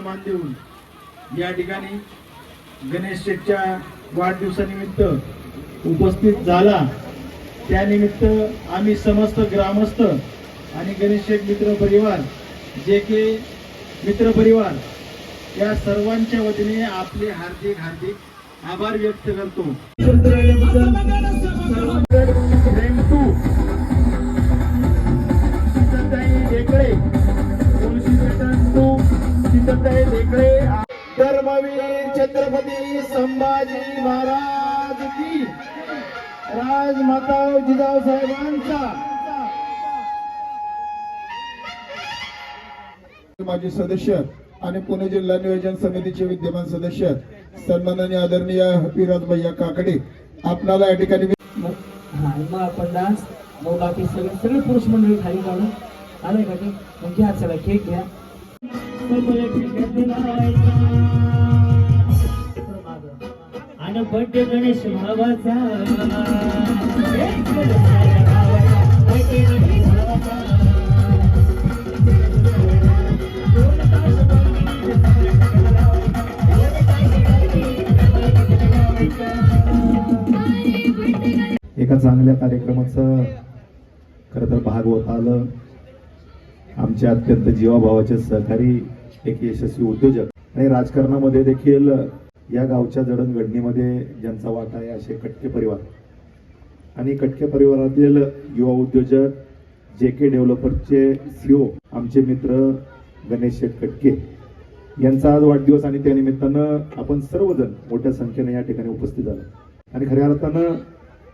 मान देऊन या ठिकाणी गणेश शेठच्या वाढदिवसानिमित्त उपस्थित झाला त्यानिमित्त आम्ही समस्त ग्रामस्थ आणि गणेश शेठ मित्र परिवार जे के मित्र परिवार या सर्वांच्या वतीने आपले हार्दिक हार्दिक आभार व्यक्त करतो सीताताई ढेकळे धर्मवीर छत्रपती संभाजी महाराज की. राजमाता जिजाऊ साहेबांचा. माजी सदस्य आणि पुणे जिल्हा नियोजन समितीचे विद्यमान सदस्य सन्माननीय आदरणीय हफिराज भैया काकडे आपणाला या ठिकाणी मग मग आपण डान्स मग बाकी सगळे सगळे पुरुष मंडळी खाली काढून आलंय का ते? मग घ्या चला केक घ्या. आणि बड्डे गणेश भावाचा एका चांगल्या कार्यक्रमाचं खरं तर भाग होत आलं. आमचे अत्यंत जीवाभावाचे सहकारी एक यशस्वी उद्योजक. आणि राजकारणामध्ये देखील या गावच्या जडणघडणीमध्ये ज्यांचा वाटा आहे असे कटके परिवार. आणि कटके परिवारातील युवा उद्योजक जे के डेव्हलपरचे सीओ आमचे मित्र गणेश शेठ कटके यांचा आज वाढदिवस आणि त्या निमित्तानं आपण सर्वजण मोठ्या संख्येने या ठिकाणी उपस्थित झालो. आणि खऱ्या अर्थानं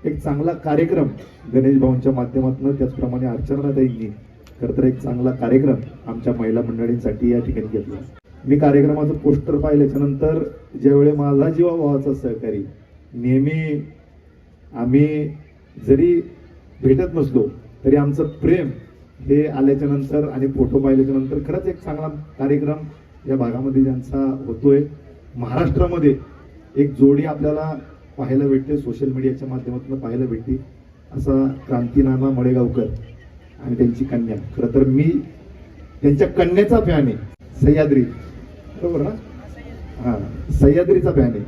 एक चांगला कार्यक्रम गणेश भाऊंच्या माध्यमातून त्याचप्रमाणे अर्चनाताईंनी खरं तर एक चांगला कार्यक्रम आमच्या महिला मंडळींसाठी या ठिकाणी घेतला. मी कार्यक्रमाचं पोस्टर पाहिल्याच्या नंतर ज्यावेळी माझा जीवा भावाचा सहकारी नेहमी आम्ही जरी भेटत नसलो तरी आमचं प्रेम हे आल्याच्यानंतर आणि फोटो पाहिल्याच्या नंतर खरंच एक चांगला कार्यक्रम या भागामध्ये ज्यांचा होतोय. महाराष्ट्रामध्ये एक जोडी आपल्याला पाहायला भेटते सोशल मीडियाच्या माध्यमातून पाहायला भेटते असा क्रांतीनामा मळेगावकर आणि त्यांची कन्या. खरं तर मी त्यांच्या कन्याचा फॅन आहे. सह्याद्री. बरोबर ना हा सह्याद्रीचा फॅन आहे.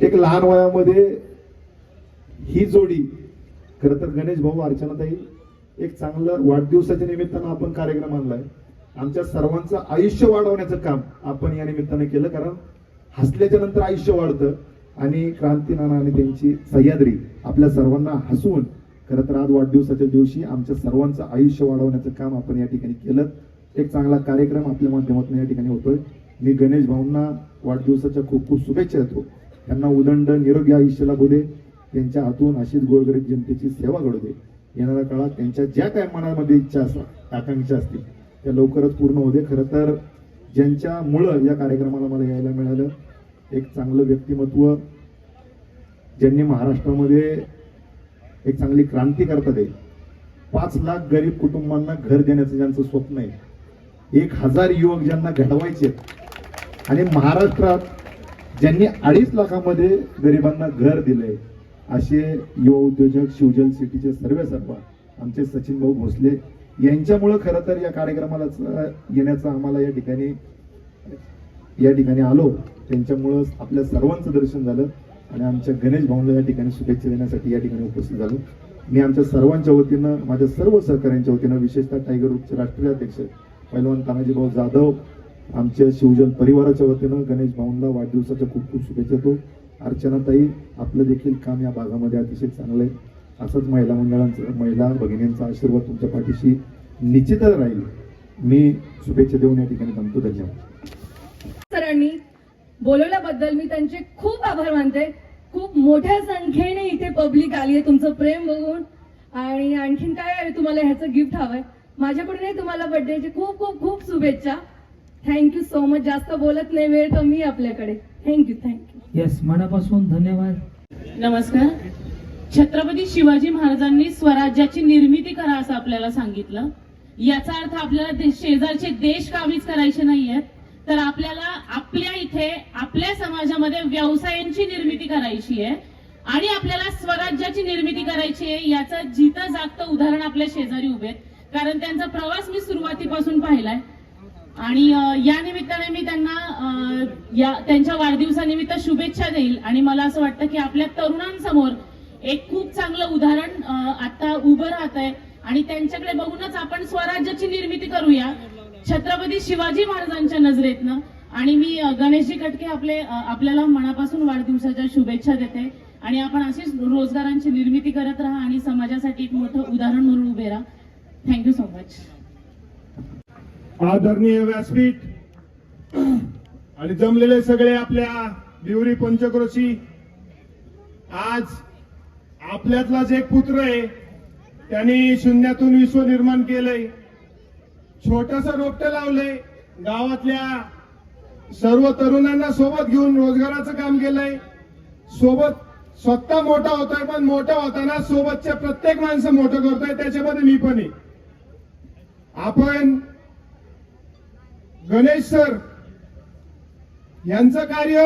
एक लहान वयामध्ये ही जोडी खरं तर गणेश भाऊ अर्चनाताई एक चांगलं वाढदिवसाच्या निमित्तानं आपण कार्यक्रम आणलाय. आमच्या सर्वांचं आयुष्य वाढवण्याचं काम आपण या निमित्तानं केलं कारण हसल्याच्या नंतर आयुष्य वाढतं. आणि क्रांतीनाना आणि त्यांची सह्याद्री आपल्या सर्वांना हसवून खरं तर आज वाढदिवसाच्या दिवशी आमच्या सर्वांचं आयुष्य वाढवण्याचं काम आपण या ठिकाणी केलं. एक चांगला कार्यक्रम आपल्या माध्यमातून या ठिकाणी होतोय. मी गणेश भाऊंना वाढदिवसाच्या खूप खूप शुभेच्छा देतो. त्यांना उदंड निरोगी आयुष्य लाभू दे. त्यांच्या हातून अशीच गोरगरीब जनतेची सेवा घडू दे. येणाऱ्या काळात त्यांच्या ज्या काय मनामध्ये इच्छा असतात आकांक्षा असतील त्या लवकरच पूर्ण होते खरं तर ज्यांच्यामुळं या कार्यक्रमाला मला यायला मिळालं एक चांगलं व्यक्तिमत्व ज्यांनी महाराष्ट्रामध्ये एक चांगली क्रांती करता येईल पाच लाख गरीब कुटुंबांना घर देण्याचं ज्यांचं स्वप्न आहे एक हजार युवक ज्यांना घडवायचे आणि महाराष्ट्रात ज्यांनी अडीच लाखामध्ये गरिबांना घर दिलंय असे युवा उद्योजक शिवजल सिटीचे सर्वे सर्व आमचे सचिन भाऊ भोसले यांच्यामुळं खरं तर या कार्यक्रमाला येण्याचं आम्हाला या ठिकाणी या ठिकाणी आलो. त्यांच्यामुळं आपल्या सर्वांचं दर्शन झालं. आणि आमच्या गणेश भाऊंना या ठिकाणी शुभेच्छा देण्यासाठी या ठिकाणी उपस्थित झालो. मी आमच्या सर्वांच्या वतीनं माझ्या सर्व सहकाऱ्यांच्या वतीनं विशेषतः टायगर ग्रुपचे राष्ट्रीय अध्यक्ष पैलवान तानाजी भाऊ जाधव आमच्या शिवजन परिवाराच्या वतीनं गणेश भाऊंना वाढदिवसाच्या खूप खूप शुभेच्छा देतो. अर्चनाताई आपलं देखील काम या भागामध्ये अतिशय चांगलं आहे. असंच महिला मंडळांचं महिला भगिनींचा आशीर्वाद तुमच्या पाठीशी निश्चितच राहील. मी शुभेच्छा देऊन या ठिकाणी थांबतो. धन्यवाद. सरांनी बोलवल्याबद्दल मी त्यांचे खूप आभार मानते. खूप मोठ्या संख्येने इथे पब्लिक आली आहे तुमचं प्रेम बघून. आणि आणखीन काय आहे? तुम्हाला ह्याचं गिफ्ट हवंय. माझ्याकडूनही तुम्हाला बर्थडेची खूप खूप खूप शुभेच्छा. थँक्यू सो मच जास्त बोलत नाही वेळ कमी आहे आपल्याकडे. थँक्यू थँक्यू येस मनापासून धन्यवाद. नमस्कार. छत्रपती शिवाजी महाराजांनी स्वराज्याची निर्मिती करा असं आपल्याला सांगितलं. याचा अर्थ आपल्याला शेजारचे देश काबीज करायचे नाहीयेत. तर आपल्याला आपल्या इथे आपल्या समाजामध्ये व्यवसायांची निर्मिती करायची आहे आणि आपल्याला स्वराज्याची निर्मिती करायची आहे याचं जिथं जागतं उदाहरण आपल्या शेजारी उभे आहेत. कारण त्यांचा प्रवास मी सुरुवातीपासून पाहिलाय. आणि या निमित्ताने मी त्यांना या त्यांच्या वाढदिवसानिमित्त शुभेच्छा देईल. आणि मला असं वाटतं की आपल्या तरुणांसमोर एक खूप चांगलं उदाहरण आता उभं राहत आहे आणि त्यांच्याकडे बघूनच आपण स्वराज्याची निर्मिती करूया. छत्रपती शिवाजी महाराजांच्या नजरेतनं. आणि मी गणेशजी कटके आपले आपल्याला मनापासून वाढदिवसाच्या शुभेच्छा देते. आणि आपण अशीच रोजगारांची निर्मिती करत राहा आणि समाजासाठी एक मोठं उदाहरण म्हणून उभे राहा. थँक्यू सो मच आदरणीय व्यासपीठ आणि जमलेले सगळे आपल्या दिवरी पंचक्रोशी आज आपल्यातलाच एक पुत्र आहे. त्यांनी शून्यातून विश्व निर्माण केलंय. छोटस रोपट लावलंय. गावातल्या सर्व तरुणांना सोबत घेऊन रोजगाराचं काम केलंय. सोबत स्वतः मोठा होतोय पण मोठा होताना सोबतच्या प्रत्येक माणसं मोठं करतोय त्याच्यामध्ये मी पण आहे. आपण गणेश सर यांचं कार्य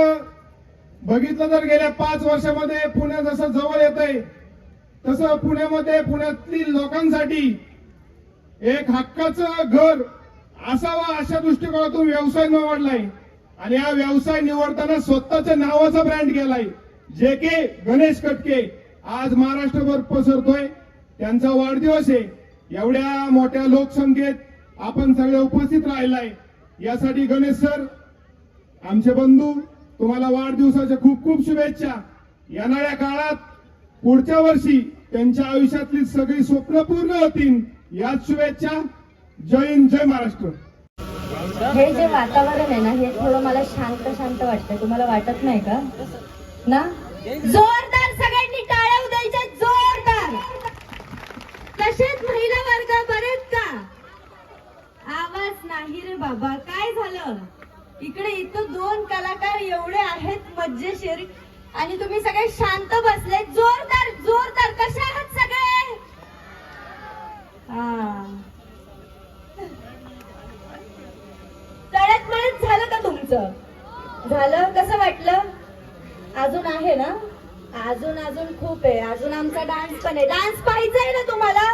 बघितलं तर गेल्या पाच वर्षामध्ये पुण्या जसं जवळ येत आहे तसं पुण्यामध्ये पुण्यातील लोकांसाठी एक हक्काचं घर असावा अशा दृष्टिकोनातून व्यवसाय निवडलाय. आणि हा व्यवसाय निवडताना स्वतःच्या नावाचा ब्रँड गेलाय जे के गणेश कटके आज महाराष्ट्रभर पसरतोय. त्यांचा वाढदिवस आहे. एवढ्या मोठ्या लोकसंख्येत आपण सगळे उपस्थित राहिलाय. यासाठी गणेश सर आमचे बंधू तुम्हाला वाढदिवसाच्या खूप खूप शुभेच्छा. येणाऱ्या काळात पुढच्या वर्षी त्यांच्या आयुष्यातली सगळी स्वप्न पूर्ण होतील. याच शुभेच्छा. जय हिंद जय महाराष्ट्र. हे जे वातावरण आहे ना हे थोडं मला शांत शांत वाटतं तुम्हाला वाटत नाही का? ना? जोरदार सगळ्यांनी टाळ्या उद्यायच्या जोरदार. तसेच महिला वर्ग बरेच का आवाज नाही रे बाबा. काय झालं? इकडे इथं दोन कलाकार एवढे आहेत मज्जेशीर. आणि तुम्ही सगळे शांत बसले जोरदार जोरदार कसे आहात सगळे हा तळ्यात मळ्यात झालं का तुमचं झालं कसं वाटलं? अजून आहे ना? अजून अजून खूप आहे. अजून आमचा डान्स पण आहे. डान्स पाहिजे ना तुम्हाला?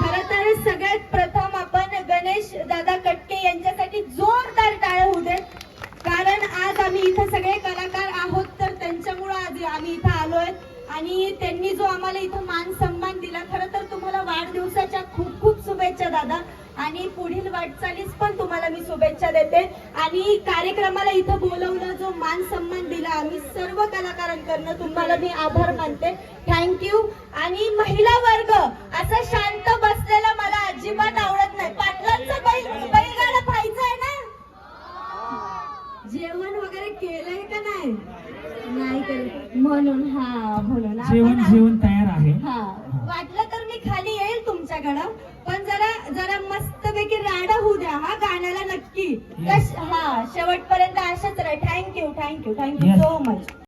खर तर सगळ्यात प्रथम आपण गणेश दादा कटके यांच्यासाठी जोरदार टाळ्या होऊ देत. कारण आज आम्ही इथं सगळे कलाकार आहोत तर त्यांच्यामुळं आज आम्ही इथं आलोय. आणि त्यांनी जो आम्हाला इथं मान सन्मान दिला खरं तर तुम्हाला वाढदिवसाच्या खूप खूप शुभेच्छा दादा. आणि पुढील वाटचालीस पण तुम्हाला मी शुभेच्छा देते. आणि कार्यक्रमाला इथं बोलवलं जो मान सन्मान दिला आम्ही सर्व कलाकारांकडनं तुम्हाला मी आभार मानते. थँक्यू आणि महिला वर्ग असं शांत बसलेला मला अजिबात आवडत नाही. पाटलांचं बैल बैलगाडा पाहिजे ना? जेवण वगैरे केलंय का नाही? नाही केलं म्हणून हा म्हणून. जेवण जेवण तयार आहे. हा. वाटलं तर मी खाली येईल तुमच्याकडं पण जरा जरा मस्तपैकी राडा होऊ द्या हा गाण्याला नक्की. हा शेवटपर्यंत अशाच राहा. Thank you thank you thank you. So much